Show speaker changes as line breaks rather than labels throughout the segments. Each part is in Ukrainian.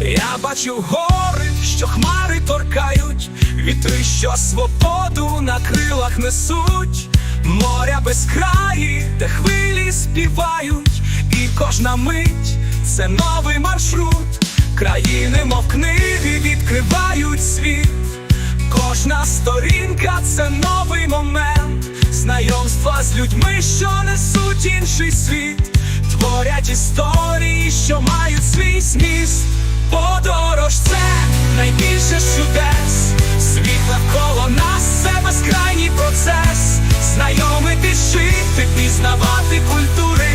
Я бачу гори, що хмари торкають, вітри, що свободу на крилах несуть, моря без краї, де хвилі співають, і кожна мить це новий маршрут. Країни, мов книги, відкривають світ. Кожна сторінка це новий момент, знайомства з людьми, що несуть інший світ, творять історії, що мають свій зміст. Подорож це найбільше чудес, світ навколо нас це безкрайній процес, знайомити, жити, пізнавати культури.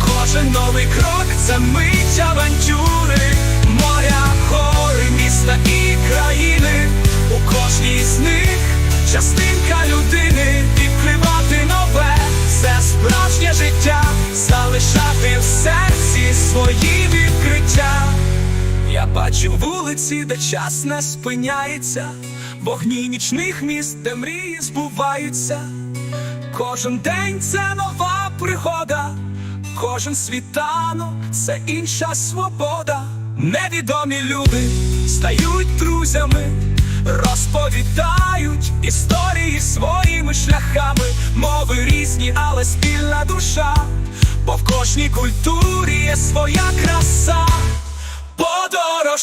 Кожен новий крок це мить авантюри, моря, гори, міста і країни. У кожній з них частинка людини. Відкривати нове, це справжнє життя, Я вулиці, де час не спиняється, вогні нічних міст, де мрії збуваються. Кожен день це нова пригода, кожен світанок це інша свобода. Невідомі люди стають друзями, розповідають історії своїми шляхами, мови різні, але спільна душа, бо в кожній культурі є своя краса. Подорож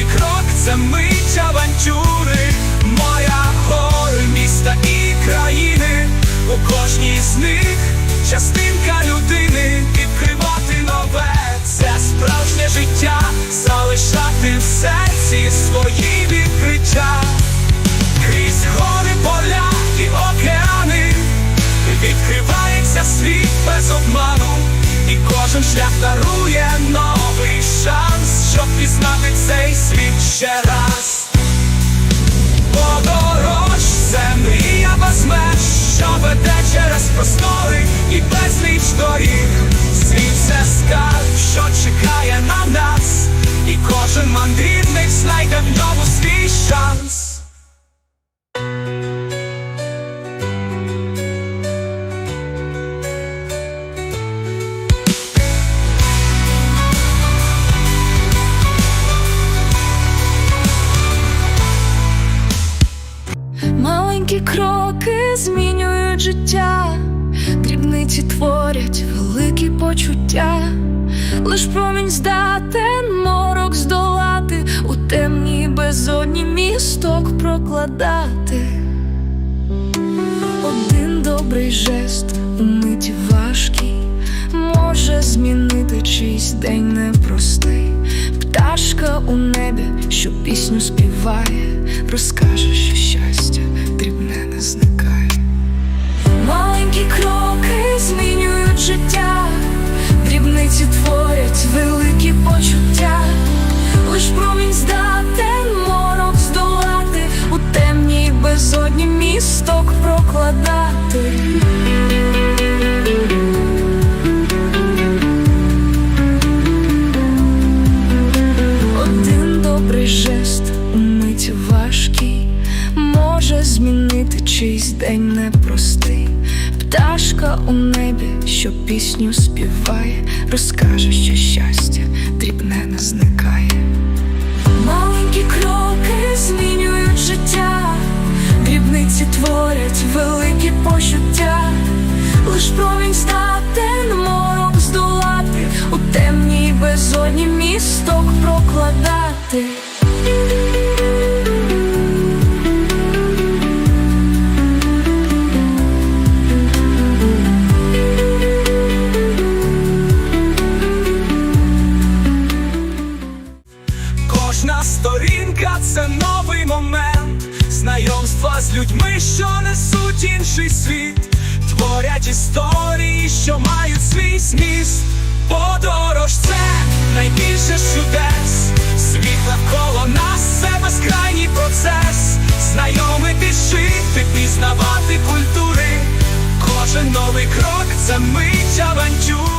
Кожен новий крок це мить авантюри, моя гори, міста і країни. У кожній з них частинка людини відкривати нове, це справжнє життя, залишати в серці свої відкриття. Крізь гори, поля і океани відкривається світ без обману, і кожен шлях дарує ще раз. Подорож це мрія без що веде через простори і безліч доріг. Світ це скарб, що чекає на нас, і кожен мандрівник знайде в ньому свій шанс.
Маленькі кроки змінюють життя, дрібниці творять великі почуття, лиш промінь здатен морок здолати, у темній безодні місток прокладати. Один добрий жест у миті важкий може змінити чийсь день непростий. Пташка у небі, що пісню співає, розкаже, що місток прокладати. Один добрий жест у миті важкий може змінити чийсь день непростий. Пташка у небі, що пісню співає, розкаже, що щастя дрібне не зникає. Маленькі кроки темній місток прокладати.
Кожна сторінка це новий момент, знайомства з людьми, що несуть інший світ, творять історії, що мають свій зміст. Це чудес, світ навколо нас, це безкрайній процес, знайомити, жити, пізнавати культури, кожен новий крок це мить авантюр.